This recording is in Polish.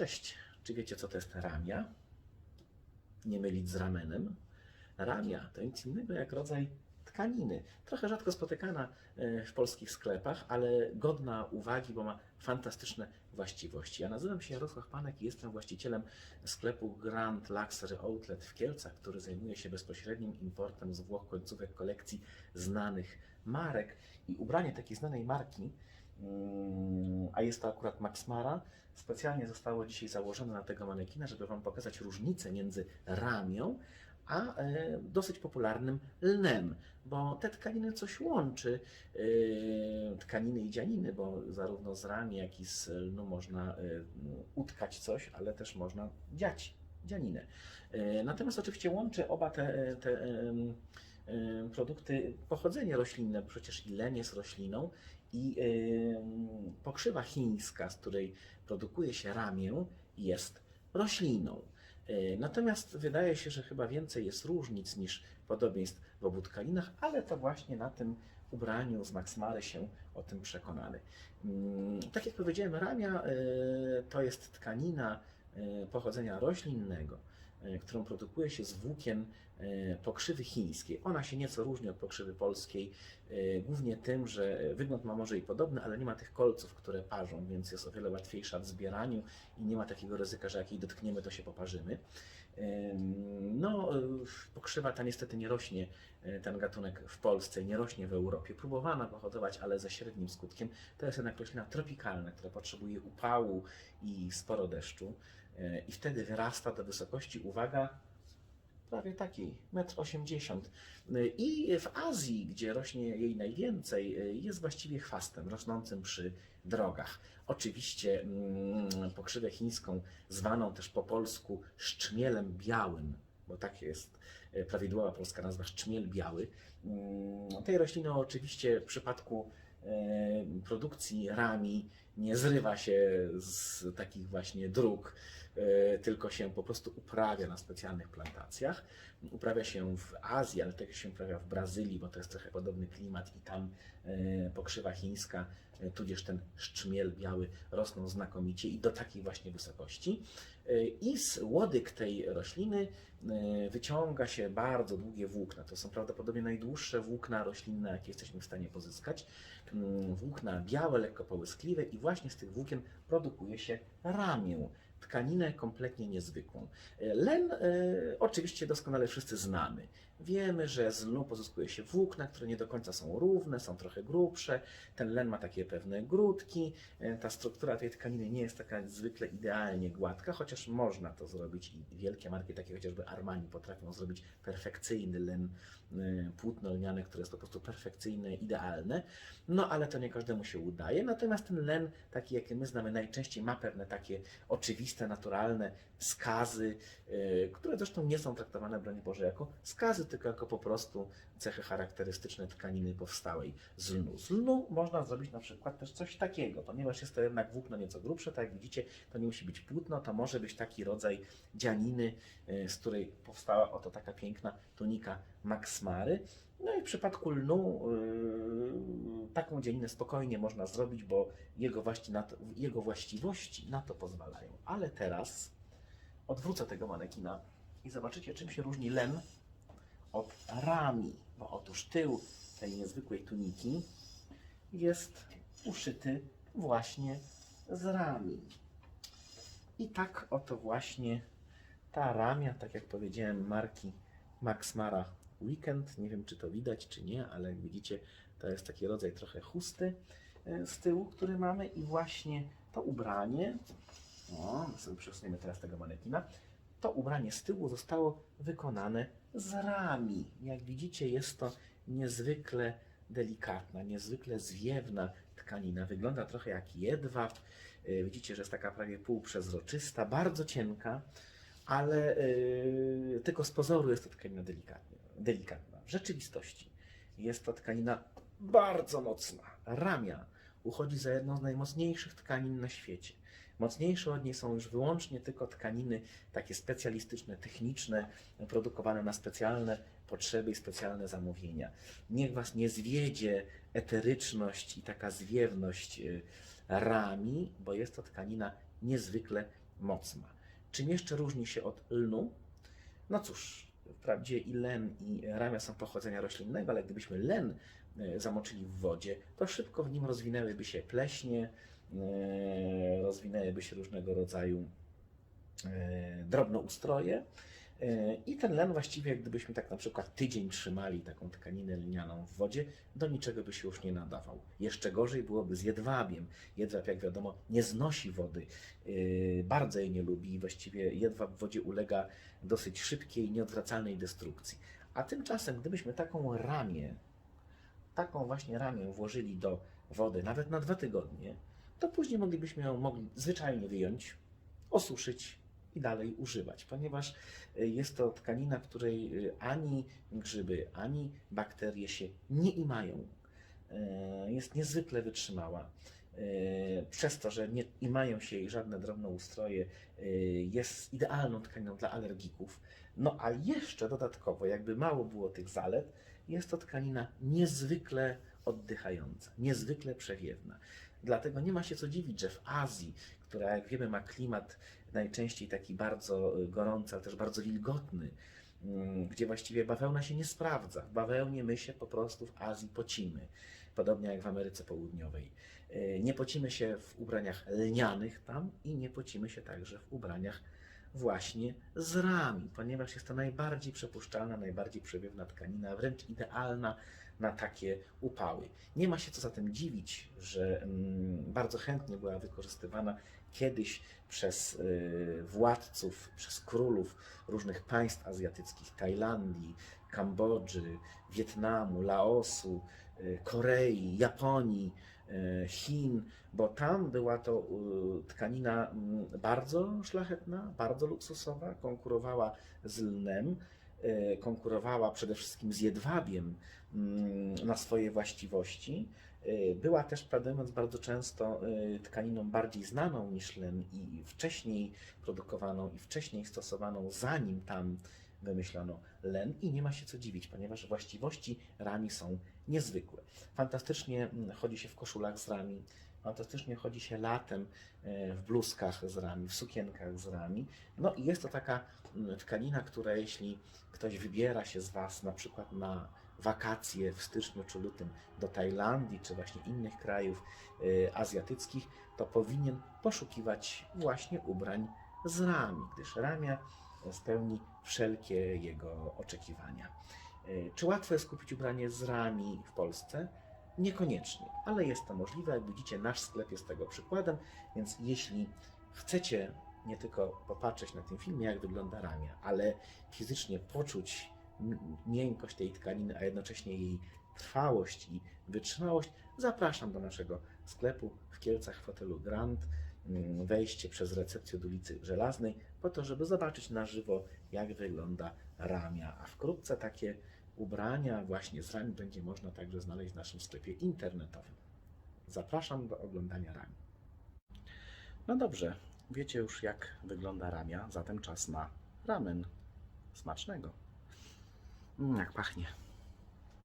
Cześć, czy wiecie co to jest ramia? Nie mylić z ramenem. Ramia to nic innego jak rodzaj tkaniny. Trochę rzadko spotykana e, w polskich sklepach, ale godna uwagi, bo ma fantastyczne właściwości. Ja nazywam się Jarosław Panek i jestem właścicielem sklepu Grand Luxury Outlet w Kielcach, który zajmuje się bezpośrednim importem z Włoch końcówek kolekcji znanych marek. I ubranie takiej znanej marki a jest to akurat Max Mara, specjalnie zostało dzisiaj założone na tego manekina, żeby Wam pokazać różnicę między ramią a e, dosyć popularnym lnem, bo te tkaniny coś łączy, e, tkaniny i dzianiny, bo zarówno z rami, jak i z lnu można e, utkać coś, ale też można dziać dzianinę. Natomiast oczywiście łączy oba te, te produkty pochodzenie roślinne, przecież i len jest rośliną i pokrzywa chińska, z której produkuje się ramię, jest rośliną. E, Natomiast wydaje się, że chyba więcej jest różnic niż podobieństw w obu tkaninach, ale to właśnie na tym ubraniu z Maxmary się o tym przekonamy. Mm, Tak jak powiedziałem, ramia e, to jest tkanina e, pochodzenia roślinnego, którą produkuje się z włókien e, pokrzywy chińskiej. Ona się nieco różni od pokrzywy polskiej, e, głównie tym, że wygląd ma może i podobny, ale nie ma tych kolców, które parzą, więc jest o wiele łatwiejsza w zbieraniu i nie ma takiego ryzyka, że jak jej dotkniemy, to się poparzymy. No, e, pokrzywa ta niestety nie rośnie, e, ten gatunek w Polsce, nie rośnie w Europie. Próbowano go hodować, ale ze średnim skutkiem. To jest jednak roślina tropikalna, która potrzebuje upału i sporo deszczu e, i wtedy wyrasta do wysokości, uwaga, prawie takiej, 1,80 m. I w Azji, gdzie rośnie jej najwięcej, e, jest właściwie chwastem rosnącym przy drogach. Oczywiście mm, pokrzywę chińską, zwaną też po polsku szczmielem białym, bo tak jest e, prawidłowa polska nazwa szczmiel biały. Mm, Tej rośliny oczywiście w przypadku e, produkcji rami nie zrywa się z takich właśnie dróg, e, tylko się po prostu uprawia na specjalnych plantacjach. Uprawia się w Azji, ale też się uprawia w Brazylii, bo to jest trochę podobny klimat i tam e, pokrzywa chińska, e, tudzież ten szczmiel biały rosną znakomicie i do takiej właśnie wysokości. E, I z łodyg tej rośliny e, wyciąga się bardzo długie włókna. To są prawdopodobnie najdłuższe włókna roślinne, jakie jesteśmy w stanie pozyskać. Mm, Włókna białe, lekko połyskliwe i właśnie z tych włókien produkuje się ramię. Tkaninę kompletnie niezwykłą. E, Len e, oczywiście doskonale wszyscy znamy. Wiemy, że z lnu pozyskuje się włókna, które nie do końca są równe, są trochę grubsze. Ten len ma takie pewne grudki. E, Ta struktura tej tkaniny nie jest taka zwykle idealnie gładka, chociaż można to zrobić i wielkie marki, takie chociażby Armani, potrafią zrobić perfekcyjny len, e, płótno lniane, które jest po prostu perfekcyjne, idealne. No ale to nie każdemu się udaje. Natomiast ten len, taki jaki my znamy, najczęściej ma pewne takie oczywiste, naturalne skazy, e, które zresztą nie są traktowane, broń Boże, jako skazy, tylko jako po prostu cechy charakterystyczne tkaniny powstałej z lnu. Z lnu można zrobić na przykład też coś takiego, ponieważ jest to jednak włókno nieco grubsze, tak jak widzicie, to nie musi być płótno, to może być taki rodzaj dzianiny, e, z której powstała oto taka piękna tunika Max Mary. No i w przypadku lnu yy, taką dzianinę spokojnie można zrobić, bo jego, na to, jego właściwości na to pozwalają. Ale teraz odwrócę tego manekina i zobaczycie, czym się różni len od rami. Bo otóż tył tej niezwykłej tuniki jest uszyty właśnie z rami. I tak oto właśnie ta ramia, tak jak powiedziałem, marki Max Mara Weekend. Nie wiem, czy to widać, czy nie, ale jak widzicie, to jest taki rodzaj trochę chusty e, z tyłu, który mamy i właśnie to ubranie, o, sobie przesuniemy teraz tego manekina, to ubranie z tyłu zostało wykonane z rami. Jak widzicie, jest to niezwykle delikatna, niezwykle zwiewna tkanina. Wygląda trochę jak jedwab. E, Widzicie, że jest taka prawie półprzezroczysta, bardzo cienka, ale e, tylko z pozoru jest to tkanina delikatna. delikatna. W rzeczywistości jest to tkanina bardzo mocna. Ramia uchodzi za jedną z najmocniejszych tkanin na świecie. Mocniejsze od niej są już wyłącznie tylko tkaniny takie specjalistyczne, techniczne, produkowane na specjalne potrzeby i specjalne zamówienia. Niech Was nie zwiedzie eteryczność i taka zwiewność y, rami, bo jest to tkanina niezwykle moc ma. Czym jeszcze różni się od lnu? No cóż, wprawdzie i len, i ramia są pochodzenia roślinnego, ale gdybyśmy len e, zamoczyli w wodzie, to szybko w nim rozwinęłyby się pleśnie, rozwinęłyby się różnego rodzaju e, drobnoustroje. E, I ten len właściwie, gdybyśmy tak na przykład tydzień trzymali taką tkaninę lnianą w wodzie, do niczego by się już nie nadawał. Jeszcze gorzej byłoby z jedwabiem. Jedwab, jak wiadomo, nie znosi wody, e, bardzo jej nie lubi i właściwie jedwab w wodzie ulega dosyć szybkiej, nieodwracalnej destrukcji. A tymczasem, gdybyśmy taką ramię, taką właśnie ramię włożyli do wody, nawet na dwa tygodnie, to później moglibyśmy ją mogli zwyczajnie wyjąć, osuszyć i dalej używać, ponieważ y, jest to tkanina, której y, ani grzyby, ani bakterie się nie imają. Y, Jest niezwykle wytrzymała. Przez to, że nie imają się jej żadne drobnoustroje, jest idealną tkaniną dla alergików. No a jeszcze dodatkowo, jakby mało było tych zalet, jest to tkanina niezwykle oddychająca, niezwykle przewiewna. Dlatego nie ma się co dziwić, że w Azji, która jak wiemy ma klimat najczęściej taki bardzo y, gorący, ale też bardzo wilgotny, mm, gdzie właściwie bawełna się nie sprawdza. W bawełnie my się po prostu w Azji pocimy, podobnie jak w Ameryce Południowej. Y, Nie pocimy się w ubraniach lnianych tam i nie pocimy się także w ubraniach właśnie z rami, ponieważ jest to najbardziej przepuszczalna, najbardziej przewiewna tkanina, wręcz idealna na takie upały. Nie ma się co zatem dziwić, że mm, bardzo chętnie była wykorzystywana kiedyś przez y, władców, przez królów różnych państw azjatyckich, Tajlandii, Kambodży, Wietnamu, Laosu, y, Korei, Japonii, y, Chin, bo tam była to tkanina mm, bardzo szlachetna, bardzo luksusowa, konkurowała z lnem, konkurowała przede wszystkim z jedwabiem mm, na swoje właściwości. Y, Była też, prawdę mówiąc, bardzo często y, tkaniną bardziej znaną niż len i wcześniej produkowaną i wcześniej stosowaną, zanim tam wymyślono len i nie ma się co dziwić, ponieważ właściwości rami są niezwykłe. Fantastycznie mm, chodzi się w koszulach z rami, fantastycznie chodzi się latem e, w bluzkach z rami, w sukienkach z rami. No i jest to taka tkanina, która jeśli ktoś wybiera się z Was na przykład na wakacje w styczniu czy lutym do Tajlandii czy właśnie innych krajów e, azjatyckich, to powinien poszukiwać właśnie ubrań z rami, gdyż ramia spełni wszelkie jego oczekiwania. E, Czy łatwo jest kupić ubranie z rami w Polsce? Niekoniecznie, ale jest to możliwe. Jak widzicie, nasz sklep jest tego przykładem, więc jeśli chcecie nie tylko popatrzeć na tym filmie, jak wygląda ramia, ale fizycznie poczuć miękkość tej tkaniny, a jednocześnie jej trwałość i wytrzymałość, zapraszam do naszego sklepu w Kielcach w hotelu Grand. Mm, Wejście przez recepcję do ulicy Żelaznej, po to, żeby zobaczyć na żywo, jak wygląda ramia. A wkrótce takie ubrania właśnie z rami będzie można także znaleźć w naszym sklepie internetowym. Zapraszam do oglądania rami. No dobrze, wiecie już jak wygląda ramia, zatem czas na ramen. Smacznego. Mm, jak pachnie.